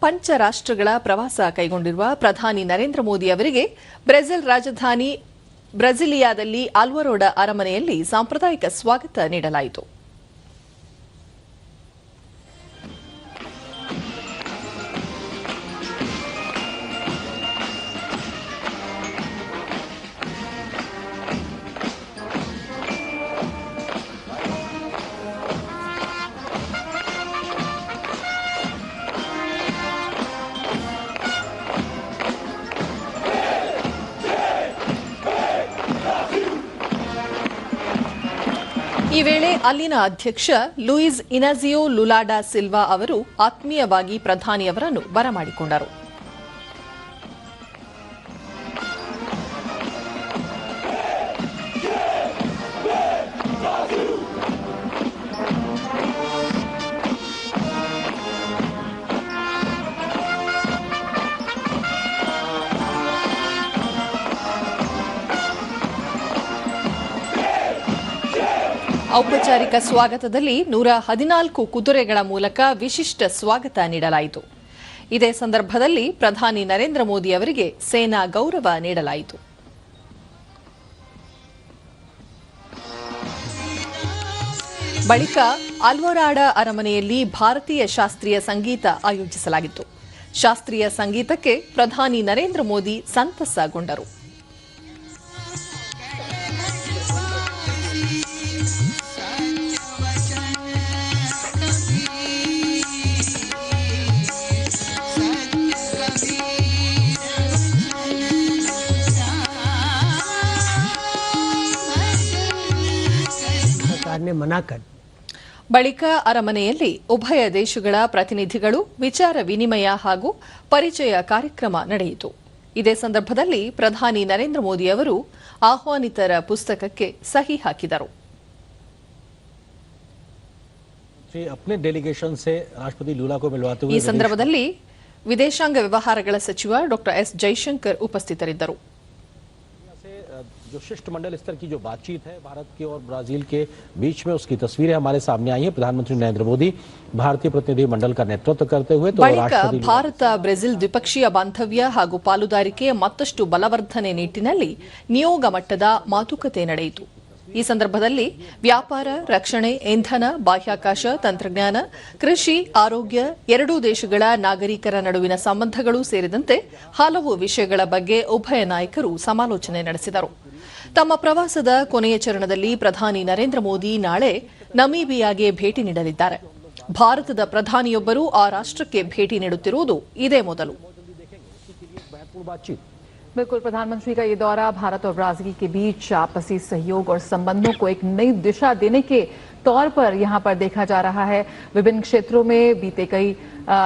ಪಂಚ ರಾಷ್ಟ್ರಗಳ ಪ್ರವಾಸ ಕೈಗೊಂಡಿರುವ ಪ್ರಧಾನಿ ನರೇಂದ್ರ ಮೋದಿ ಅವರಿಗೆ ಬ್ರೆಜಿಲ್ ರಾಜಧಾನಿ ಬ್ರೆಜಿಲಿಯಾದಲ್ಲಿ ಆಲ್ವರೋಡ ಅರಮನೆಯಲ್ಲಿ ಸಾಂಪ್ರದಾಯಿಕ ಸ್ವಾಗತ ನೀಡಲಾಯಿತು. ಈ ವೇಳೆ ಅಲ್ಲಿನ ಅಧ್ಯಕ್ಷ ಲೂಯಿಸ್ ಇನಜಿಯೋ ಲುಲಾಡಾ ಸಿಲ್ವಾ ಅವರು ಆತ್ಮೀಯವಾಗಿ ಪ್ರಧಾನಿಯವರನ್ನು ಬರಮಾಡಿಕೊಂಡರು. ಔಪಚಾರಿಕ ಸ್ವಾಗತದಲ್ಲಿ ನೂರ ಹದಿನಾಲ್ಕು ಕುದುರೆಗಳ ಮೂಲಕ ವಿಶಿಷ್ಟ ಸ್ವಾಗತ ನೀಡಲಾಯಿತು. ಇದೇ ಸಂದರ್ಭದಲ್ಲಿ ಪ್ರಧಾನಿ ನರೇಂದ್ರ ಮೋದಿ ಅವರಿಗೆ ಸೇನಾ ಗೌರವ ನೀಡಲಾಯಿತು. ಬಳಿಕ ಅಲ್ವರಾಡ ಅರಮನೆಯಲ್ಲಿ ಭಾರತೀಯ ಶಾಸ್ತ್ರೀಯ ಸಂಗೀತ ಆಯೋಜಿಸಲಾಗಿತ್ತು. ಶಾಸ್ತ್ರೀಯ ಸಂಗೀತಕ್ಕೆ ಪ್ರಧಾನಿ ನರೇಂದ್ರ ಮೋದಿ ಸಂತಸಗೊಂಡರು. ಕಾರ್ಯಕ್ರಮ ಮನಾಕದ್ ಬಳಿಕ ಅರಮನೆಯಲ್ಲಿ ಉಭಯ ದೇಶಗಳ ಪ್ರತಿನಿಧಿಗಳು ವಿಚಾರ ವಿನಿಮಯ ಹಾಗೂ ಪರಿಚಯ ಕಾರ್ಯಕ್ರಮ ನಡೆಯಿತು. ಇದೇ ಸಂದರ್ಭದಲ್ಲಿ ಪ್ರಧಾನಿ ನರೇಂದ್ರ ಮೋದಿ ಅವರು ಆಹ್ವಾನಿತರ ಪುಸ್ತಕಕ್ಕೆ ಸಹಿ ಹಾಕಿದರು. ಈ ಸಂದರ್ಭದಲ್ಲಿ ವಿದೇಶಾಂಗ ವ್ಯವಹಾರಗಳ ಸಚಿವ ಡಾ ಎಸ್ ಜೈಶಂಕರ್ ಉಪಸ್ಥಿತರಿದ್ದರು. से अ, जो शिष्टमंडल स्तर की जो बातचीत है भारत के और ब्राजील के बीच में उसकी तस्वीरें हमारे सामने आई है प्रधानमंत्री नरेंद्र मोदी भारतीय प्रतिनिधि मंडल का नेतृत्व करते हुए तो ಬಳಿಕ राष्ट्रपति लूला- ಭಾರತ ಬ್ರೆಜಿಲ್ ದ್ವಿಪಕ್ಷೀಯ ಬಾಂಧವ್ಯ ಹಾಗೂ ಪಾಲುದಾರಿಕೆ ಮತ್ತಷ್ಟು ಬಲವರ್ಧನೆ ನಿಟ್ಟಿನಲ್ಲಿ ನಿಯೋಗ ಮಟ್ಟದ ಮಾತುಕತೆ ನಡೆಯಿತು ಈ ಸಂದರ್ಭದಲ್ಲಿ ವ್ಯಾಪಾರ, ರಕ್ಷಣೆ, ಇಂಧನ, ಬಾಹ್ಯಾಕಾಶ, ತಂತ್ರಜ್ಞಾನ, ಕೃಷಿ, ಆರೋಗ್ಯ ಎರಡೂ ದೇಶಗಳ ನಾಗರಿಕರ ನಡುವಿನ ಸಂಬಂಧಗಳು ಸೇರಿದಂತೆ ಹಲವು ವಿಷಯಗಳ ಬಗ್ಗೆ ಉಭಯ ನಾಯಕರು ಸಮಾಲೋಚನೆ ನಡೆಸಿದರು. ತಮ್ಮ ಪ್ರವಾಸದ ಕೊನೆಯ ಚರಣದಲ್ಲಿ ಪ್ರಧಾನಿ ನರೇಂದ್ರ ಮೋದಿ ನಾಳೆ ನಮೀಬಿಯಾಗೆ ಭೇಟಿ ನೀಡಲಿದ್ದಾರೆ. ಭಾರತದ ಪ್ರಧಾನಿಯೊಬ್ಬರು ಆ ರಾಷ್ಟಕ್ಕೆ ಭೇಟಿ ನೀಡುತ್ತಿರುವುದು ಇದೇ ಮೊದಲು. बिल्कुल, प्रधानमंत्री का ये दौरा, भारत और ब्राज़ील के बीच आपसी सहयोग और संबंधों को एक नई दिशा देने के तौर पर यहाँ पर देखा जा रहा है। विभिन्न क्षेत्रों में बीते कई